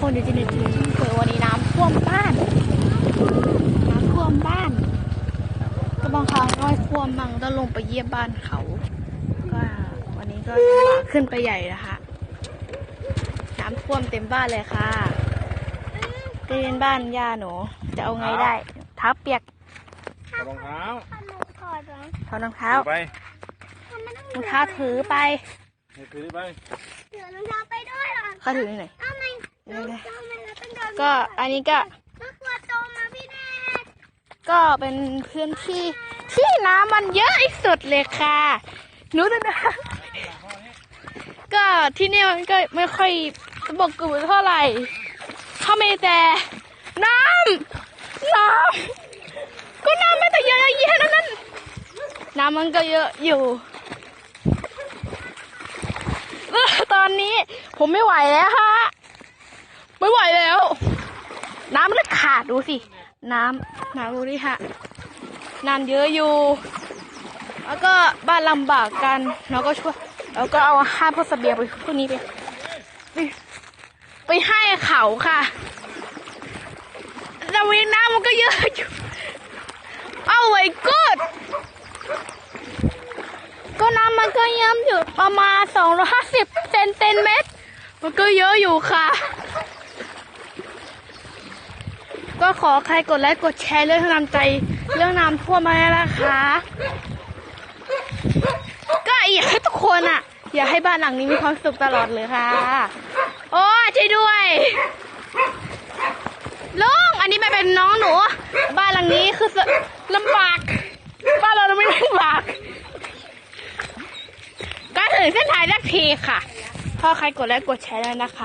คนอยู่ที่นี่ที่นี่เกิดวันนี้น้ำท่วมบ้าน น้ำท่วมบ้านก็บางครั้งก็ท่วมบางต้องลงไปเยี่ยมบ้านเขา ก็วันนี้ก็ลำบากขึ้นไปใหญ่นะคะ น้ำท่วมเต็มบ้านเลยค่ะไปเรียนบ้านย่าหนูจะเอาไงได้เท้าเปียกถอดรองเท้าขนมถอดเหรอถอดรองเท้าถือไปทำไมต้องรองเท้าถือไปให้ถือไปเสือรองเท้าไปด้วยเหรอเขาถือที่ไหนทำไม น้องทำไมเราต้องเดินก็อันนี้ก็ก็กลัวโตมาพี่แน่ก็เป็นพื้นที่ที่น้ำมันเยอะที่สุดเลยค่ะหนูจะนะก็ที่นี่มันก็ไม่ค่อยบกกุเท่าไหร่เขาไม่แต่น้ำน้ำก็น้ำไม่แต่เยอะแยะนั่นนั่นน้ำมันก็เยอะอยู่เออตอนนี้ผมไม่ไหวแล้วฮะ ไม่ไหวแล้ว น้ำมันขาดดูสิ น้ำน้ำดูดิฮะน้ำเยอะอยู่ แล้วก็บ้านลำบากกันเราก็ช่วยเราก็เอาอาหารพวกเสบียงไปพวกนี้ไปไปไปให้เขาค่ะแต่วันนี้น้ำมันก็เยอะอยู่เอาไว้กูดก็น้ำมันก็เยิ้มอยู่ประมาณ 250เซนเซนเมตร มันก็เยอะอยู่ค่ะ ก็ขอใครกดไลค์กดแชร์เรื่องน้ำใจ เรื่องน้ำท่วมมาแล้วนะคะ ก็อยากให้ทุกคนอะ อยากให้บ้านหลังนี้มีความสุขตลอดเลยค่ะ โอ้ช่วยด้วยลุงอันนี้ไม่เป็นน้องหนู บ้านหลังนี้คือลำบาก บ้านเราไม่ลำบากก็ถึงเส้นทางสักทีค่ะถ้าใครกดไลค์กดแชร์แล้วนะคะ